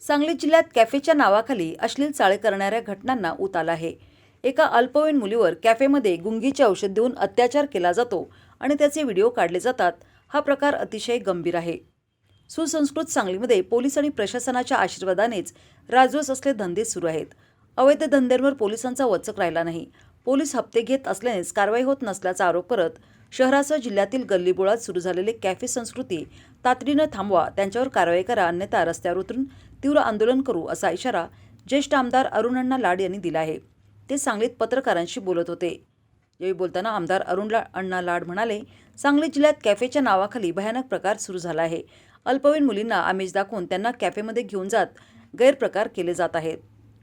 सांगली जिल्ह्यात कॅफेच्या नावाखाली अश्लील चाळे करणाऱ्या घटनांना उत आला आहे. एका अल्पवयीन मुलीवर कॅफेमध्ये गुंगीचे औषध देऊन अत्याचार केला जातो आणि त्याचे व्हिडिओ काढले जातात. हा प्रकार अतिशय गंभीर आहे. सुसंस्कृत सांगलीमध्ये पोलीस आणि प्रशासनाच्या आशीर्वादानेच राजवस असले धंदे सुरू आहेत. अवैध धंद्यांवर पोलिसांचा वचक राहिला नाही. पोलीस हप्ते घेत असल्यानेच कारवाई होत नसल्याचा आरोप करत शहरासह जिल्ह्यातील गल्लीबोळात सुरू झालेले कॅफे संस्कृती तातडीनं थांबवा त्यांच्यावर कारवाई करा अन्यथा रस्त्यावर उतरून तीव्र आंदोलन करू असा इशारा ज्येष्ठ आमदार अरुण अण्णा लाड यांनी दिला आहे. ते सांगलीत पत्रकारांशी बोलत होते. यावेळी बोलताना आमदार अरुण ला अण्णा लाड म्हणाले सांगली जिल्ह्यात कॅफेच्या नावाखाली भयानक प्रकार सुरू झाला आहे. अल्पवयीन मुलींना आमिष दाखवून त्यांना कॅफेमध्ये घेऊन जात गैरप्रकार केले जात आहेत.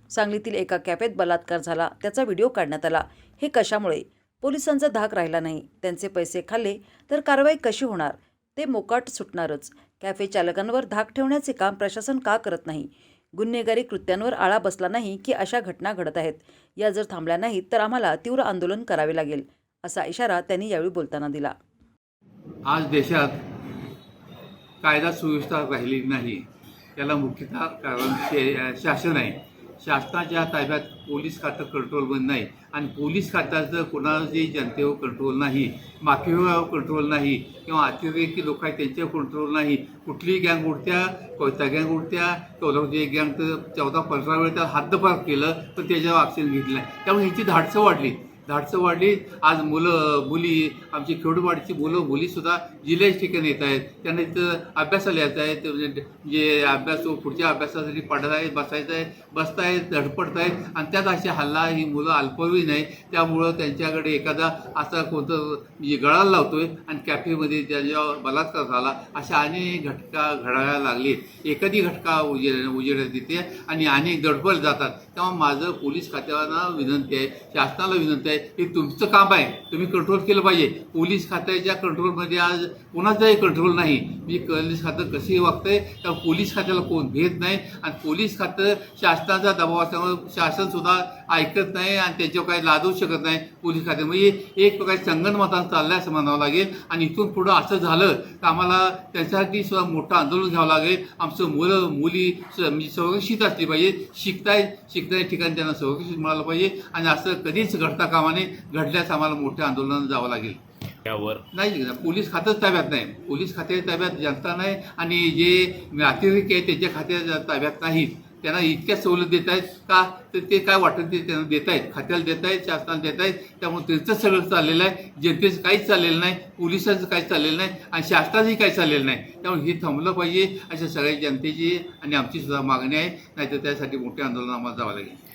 सांगलीतील एका कॅफेत बलात्कार झाला. त्याचा व्हिडिओ काढण्यात आला. हे कशामुळे? पोलिसांचा धाक राहिला नाही. त्यांचे पैसे खाल्ले तर कारवाई कशी होणार? ते मोकाट सुटणारच. कॅफे चालकांवर धाक ठेवण्याचे काम प्रशासन का करत नाही? गुन्हेगारी कृत्यांवर आळा बसला नाही की अशा घटना घडत आहेत? या जर थांबल्या नाहीत तर आम्हाला तीव्र आंदोलन करावे लागेल असा इशारा त्यांनी यावेळी बोलताना दिला. आज देशात कायदा सुव्यवस्था राहिली नाही. त्याला मुख्यतः कारण शासन आहे. शासनाच्या ताब्यात पोलीस खातं कंट्रोलमध्ये नाही. आणि पोलीस खात्याचं कोणाची जनतेवर कंट्रोल नाही माफियावर कंट्रोल नाही किंवा अतिरेकी लोक आहेत त्यांच्यावर कंट्रोल नाही. कुठलीही गँग उडत्या कोयता गँग उडत्या कौलवची म्हणजे एक गँग तर चौदा पंधरा वेळ त्याला हद्दपार केलं पण त्याच्यावर ॲक्शन घेतलं नाही. त्यामुळे ह्याची धाडसं वाढली. धाडसं वाढली. आज मुलं मुली आमची खेडूवाडीची मुलं मुलीसुद्धा जिल्ह्याच्या ठिकाणी येत आहेत. त्यांना इथं अभ्यासाला येत आहेत. म्हणजे जे अभ्यास पुढच्या अभ्यासासाठी पडत आहेत बसायचं आहे बसतायत धडपडत आहेत. आणि त्यात अशी हल्ला ही मुलं अल्पवयीन नाही. त्यामुळं त्यांच्याकडे एखादा असा कोणतं म्हणजे गळाला लावतोय आणि कॅफेमध्ये त्याच्यावर बलात्कार झाला. अशा अनेक घटका घडायला लागली एखादी घटका उजेड उजेडात येते आणि अनेक दडपल जातात. तेव्हा माझं पोलीस खात्याला विनंती आहे. शासनाला विनंती आहे हे तुमचं काम आहे तुम्ही कंट्रोल केलं पाहिजे. पोलीस खात्याच्या कंट्रोलमध्ये आज कोणाचाही कंट्रोल नाही. मी पोलीस खातं कसे वागतंय तर पोलीस खात्याला कोण भेट नाही. आणि पोलीस खातं शासनाचा दबाव असल्यामुळे शासनसुद्धा ऐकत नाही आणि त्याच्यावर काही लादू शकत नाही पोलीस खाते म्हणजे एक प्रकारे संगणमतानं आहे असं म्हणावं लागेल. आणि इथून पुढं असं झालं तर आम्हाला त्याच्यासाठी सुद्धा मोठं आंदोलन घ्यावं लागेल. आमचं मुलं मुली म्हणजे संरक्षित असली पाहिजे. शिकताय शिकताय ठिकाणी त्यांना संरक्षित मिळालं पाहिजे. आणि असं कधीच घडता कामा नये घडल्यास आम्हाला मोठ्या आंदोलनात जावं लागेल. यावर. नाही पोलीस खातंच ताब्यात नाही. पोलीस खात्याच्या ताब्यात जनता नाही आणि जे अतिरेकी आहे त्याच्या खात्याच्या ताब्यात नाहीत. त्यांना इतक्या सवलत देत आहेत का? तर ते काय वाटत ते त्यांना देत आहेत. खात्याला देत आहेत शासनाला देत आहेत. त्यामुळे त्यांचं सगळं चाललेलं आहे. जनतेचं काहीच चाललेलं नाही. पोलिसांचं काहीच चाललेलं नाही. आणि शासनाचंही काही चाललेलं नाही. त्यामुळे हे थांबलं पाहिजे. अशा सगळ्या जनतेची आणि आमची सुद्धा मागणी आहे. नाहीतर त्यासाठी मोठे आंदोलन आम्हाला जावं लागेल.